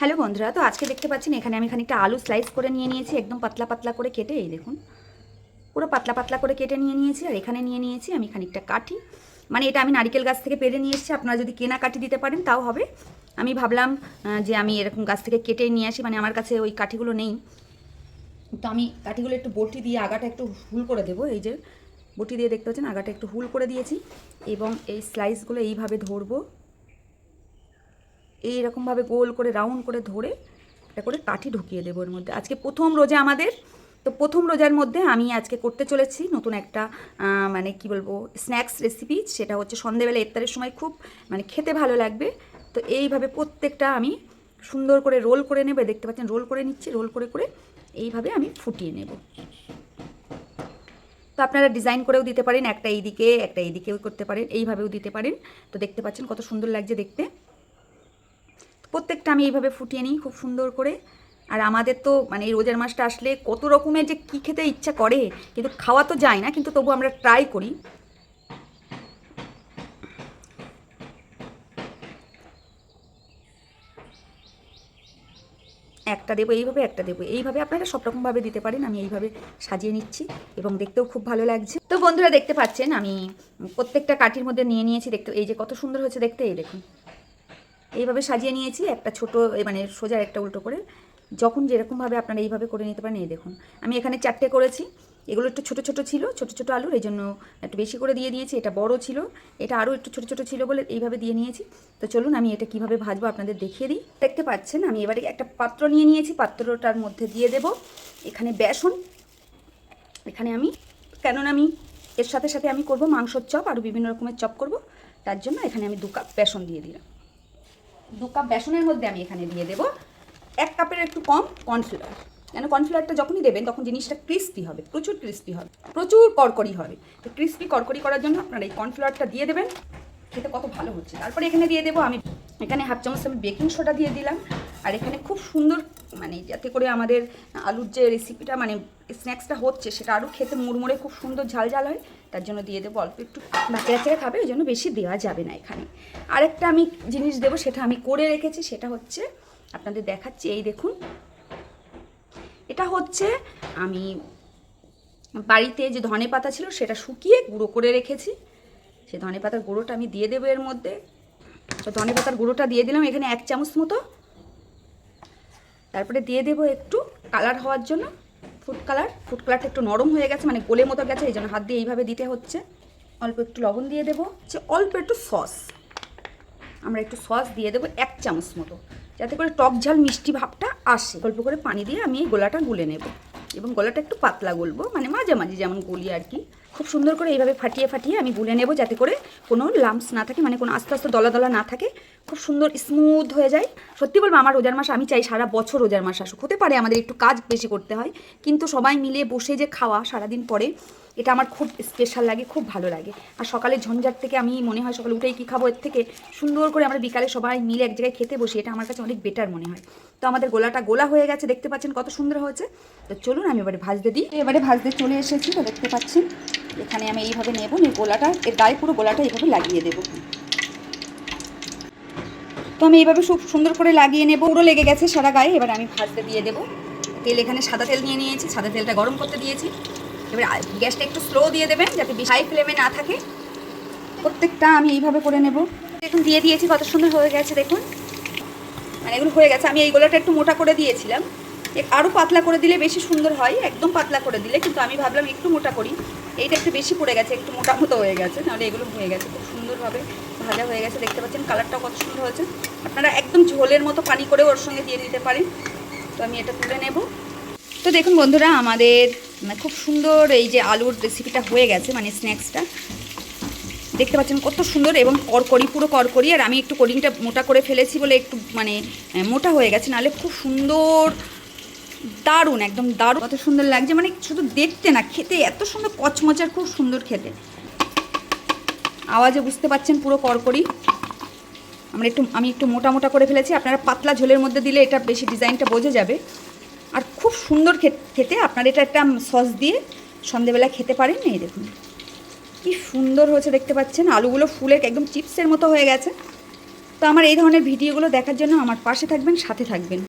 Hello বন্ধুরা, তো আজকে দেখতে পাচ্ছেন এখানে আমি খানিকটা আলু স্লাইস করে নিয়ে নিয়েছি, একদম পাতলা পাতলা করে কেটে, এই দেখুন। পুরো পাতলা পাতলা করে কেটে নিয়ে নিয়েছি, আর এখানে নিয়ে নিয়েছি আমি খানিকটা কাঠি। মানে এটা আমি নারিকেল গাছ থেকে পেরে নিয়ে এসেছি, আপনারা যদি কেনা কাঠি দিতে পারেন, তাও হবে। আমি ভাবলাম যে আমি এরকম গাছ থেকে কেটে নিয়ে আসি মানে আমার কাছে ওই কাঠিগুলো নেই। তো আমি কাঠিগুলো একটু বটি দিয়ে আগাটা একটু হুল করে দেবো, এই যে বটি দিয়ে দেখতে পাচ্ছেন, আগাটা একটু হুল করে দিয়েছি। এবং এই স্লাইসগুলো এইভাবে ধরবো। এইরকমভাবে গোল করে রাউন্ড করে ধরে এটা করে কাঠি ঢুকিয়ে দেবো এর মধ্যে। আজকে প্রথম রোজা আমাদের। তো প্রথম রোজার মধ্যে আমি আজকে করতে চলেছি নতুন একটা মানে কি বলব স্ন্যাক্স রেসিপি সেটা হচ্ছে সন্ধেবেলা ইফতারের সময় খুব মানে খেতে ভালো লাগবে। তো এইভাবে প্রত্যেকটা আমি সুন্দর করে রোল করে নেবে। দেখতে পাচ্ছেন রোল করে নিচ্ছি রোল করে করে এইভাবে আমি ফুটিয়ে নেব। তো আপনারা ডিজাইন করেও দিতে পারেন, একটা এইদিকে, একটা এইদিকেও করতে পারেন, এইভাবেও দিতে পারেন। তো দেখতে পাচ্ছেন কত সুন্দর লাগছে দেখতে। প্রত্যেকটা আমি এইভাবে ফুটিয়ে নিই খুব সুন্দর করে। আর আমাদের তো মানে এই রোজার মাসটা আসলে কত রকমের যে কী খেতে ইচ্ছা করে, কিন্তু খাওয়া তো যায় না, কিন্তু তবু আমরা ট্রাই করি। একটা দেবো এইভাবে, একটা দেবো এইভাবে, আপনারা সব রকমভাবে দিতে পারেন, আমি এইভাবে সাজিয়ে নিচ্ছি এবং দেখতেও খুব ভালো লাগছে। তো বন্ধুরা দেখতে পাচ্ছেন, আমি প্রত্যেকটা কাঠির মধ্যে নিয়ে নিয়েছি, দেখতে এই যে কত সুন্দর হয়েছে দেখতে, এই দেখুন। এইভাবে সাজিয়ে নিয়েছি, একটা ছোট মানে সোজা একটা উল্টো করে। যখন যেরকমভাবে আপনারা এইভাবে করে নিতে পারেন, এই দেখুন। আমি এখানে চারটে করেছি। এগুলো একটু ছোট ছোট ছিল, ছোট ছোট আলুর, এই জন্য একটু বেশি করে দিয়ে দিয়েছি। এটা বড় ছিল, এটা আরও একটু ছোট ছোট ছিল বলে এইভাবে দিয়ে নিয়েছি। তো চলুন, আমি এটা কীভাবে ভাজবো আপনাদের দেখিয়ে দিই। দেখতে পাচ্ছেন, আমি এবারে একটা পাত্র নিয়ে নিয়েছি, পাত্রটার মধ্যে দিয়ে দেব এখানে বেসন। এখানে আমি, কেননা আমি এর সাথে সাথে আমি করব মাংসর চপ, আরও বিভিন্ন রকমের চপ করব। তার জন্য এখানে আমি দু কাপ বেসন দিয়ে দিলাম। দু কাপ বেসনের মধ্যে আমি এখানে দিয়ে দেবো। এক কাপের একটু কম কর্নফ্লাওয়ার কেন কর্নফ্লাওয়ারটা যখনই দেবেন, তখন জিনিসটা ক্রিস্পি হবে, প্রচুর ক্রিস্পি হবে, প্রচুর কড়কড়ি হবে। তো ক্রিস্পি কড়কড়ি করার জন্য আপনারা এই কর্নফ্লাওয়ারটা দিয়ে দেবেন, খেতে কত ভালো হচ্ছে। তারপরে এখানে দিয়ে দেবো আমি, এখানে হাফ চামচ আমি বেকিং সোডা দিয়ে দিলাম। আর এখানে খুব সুন্দর মানে যাতে করে আমাদের আলুর যে রেসিপিটা মানে স্ন্যাক্সটা হচ্ছে, সেটা আরও খেতে মুড়মুড়ে খুব সুন্দর ঝাল ঝাল হয়, তার জন্য দিয়ে দেবো অল্প একটু। বাকি বাচ্চারা খাবে, ওই জন্য বেশি দেওয়া যাবে না এখানে। আরেকটা আমি জিনিস দেবো, সেটা আমি করে রেখেছি, সেটা হচ্ছে আপনাদের দেখাচ্ছি, এই দেখুন। এটা হচ্ছে আমি বাড়িতে যে ধনে পাতা ছিল, সেটা শুকিয়ে গুঁড়ো করে রেখেছি। সে ধনে পাতার গুঁড়োটা আমি দিয়ে দেবো এর মধ্যে। তো ধনে পাতার গুঁড়োটা দিয়ে দিলাম, এখানে এক চামচ মতো। তারপরে দিয়ে দেবো একটু কালার হওয়ার জন্য। ফুড কালার ফুড কালারটা একটু নরম হয়ে গেছে মানে গোলে মতো গেছে, এই জন্য হাত দিয়ে এইভাবে দিতে হচ্ছে। অল্প একটু লবণ দিয়ে দেবো হচ্ছে অল্প একটু সস। আমরা একটু সস দিয়ে দেবো এক চামচ মতো, যাতে করে টক ঝাল মিষ্টি ভাবটা আসে। অল্প করে পানি দিয়ে আমি এই গোলাটা গুলে নেব। এবং গোলাটা একটু পাতলা গুলবো মানে মাঝে মাঝে যেমন গুলি আর কি। সুন্দর করে এইভাবে ফাটিয়ে ফাটিয়ে আমি গুলে নেব যাতে করে কোনো লাম্পস না থাকে মানে কোনো আস্তে আস্তে দলা দলা না থাকে। খুব সুন্দর স্মুথ হয়ে যায়। সত্যি বলব, আমার রোজার মাস আমি চাই সারা বছর রোজার মাস আসুক। হতে পারে আমাদের একটু কাজ বেশি করতে হয়, কিন্তু সবাই মিলে বসে যে খাওয়া সারাদিন পরে, এটা আমার খুব স্পেশাল লাগে, খুব ভালো লাগে। আর সকালে ঝঞ্ঝাট থেকে আমি মনে হয় সকালে উঠেই কী খাব, এর থেকে সুন্দর করে আমরা বিকালে সবাই মিলে এক জায়গায় খেতে বসি, এটা আমার কাছে অনেক বেটার মনে হয়। তো আমাদের গোলাটা গোলা হয়ে গেছে, দেখতে পাচ্ছেন কত সুন্দর হয়েছে। তো চলুন, আমি এবারে ভাজতে দিই। এবারে ভাজতে চলে এসেছি, তো দেখতে পাচ্ছেন। এখানে আমি এইভাবে নেব, নিয়ে গোলাটা, এর গায়ে পুরো গোলাটা এইভাবে লাগিয়ে দেবো। তো আমি এইভাবে খুব সুন্দর করে লাগিয়ে নেব। পুরো লেগে গেছে সারা গায়ে, এবার আমি ভাজতে দিয়ে দেবো। তেল এখানে সাদা তেল নিয়ে নিয়েছি, সাদা তেলটা গরম করতে দিয়েছি। এবার গ্যাসটা একটু স্লো দিয়ে দেবেন যাতে হাই ফ্লেমে না থাকে। প্রত্যেকটা আমি এইভাবে করে নেব। দেখুন, দিয়ে দিয়েছি কত সুন্দর হয়ে গেছে, দেখুন। মানে এগুলো হয়ে গেছে। আমি এই গোলাটা একটু মোটা করে দিয়েছিলাম। আরও পাতলা করে দিলে বেশি সুন্দর হয়, একদম পাতলা করে দিলে, কিন্তু আমি ভাবলাম একটু মোটা করি। এইটা একটু বেশি পড়ে গেছে, একটু মোটা মতো হয়ে গেছে, নাহলে এগুলো হয়ে গেছে, খুব সুন্দরভাবে ভাজা হয়ে গেছে, দেখতে পাচ্ছেন কালারটাও কত সুন্দর হয়েছে। আপনারা একদম ঝোলের মতো পানি করে ওর সঙ্গে দিয়ে দিতে পারেন। তো আমি এটা তুলে নেব। তো দেখুন বন্ধুরা, আমাদের মানে খুব সুন্দর এই যে আলুর রেসিপিটা হয়ে গেছে মানে স্ন্যাক্সটা দেখতে পাচ্ছেন কত সুন্দর এবং করকরি, পুরো করকরি। আর আমি একটু কোডিংটা মোটা করে ফেলেছি বলে একটু মানে মোটা হয়ে গেছে, নাহলে খুব সুন্দর দারুণ, একদম দারুণ। কত সুন্দর লাগছে মানে শুধু দেখতে না, খেতে এত সুন্দর কচমচার খুব সুন্দর খেতে। আওয়াজে বুঝতে পাচ্ছেন পুরো করকরি। আমরা একটু, আমি একটু মোটা মোটা করে ফেলেছি, আপনারা পাতলা ঝোলের মধ্যে দিলে এটা বেশি ডিজাইনটা বোঝা যাবে। আর খুব সুন্দর খেতে, আপনারা এটা একটা সস দিয়ে সন্ধেবেলা খেতে পারেন, এই দেখুন। কি সুন্দর হয়েছে দেখতে পাচ্ছেন, আলুগুলো ফুলে একদম চিপসের মতো হয়ে গেছে। তো আমার এই ধরনের ভিডিওগুলো দেখার জন্য আমার পাশে থাকবেন, সাথে থাকবেন।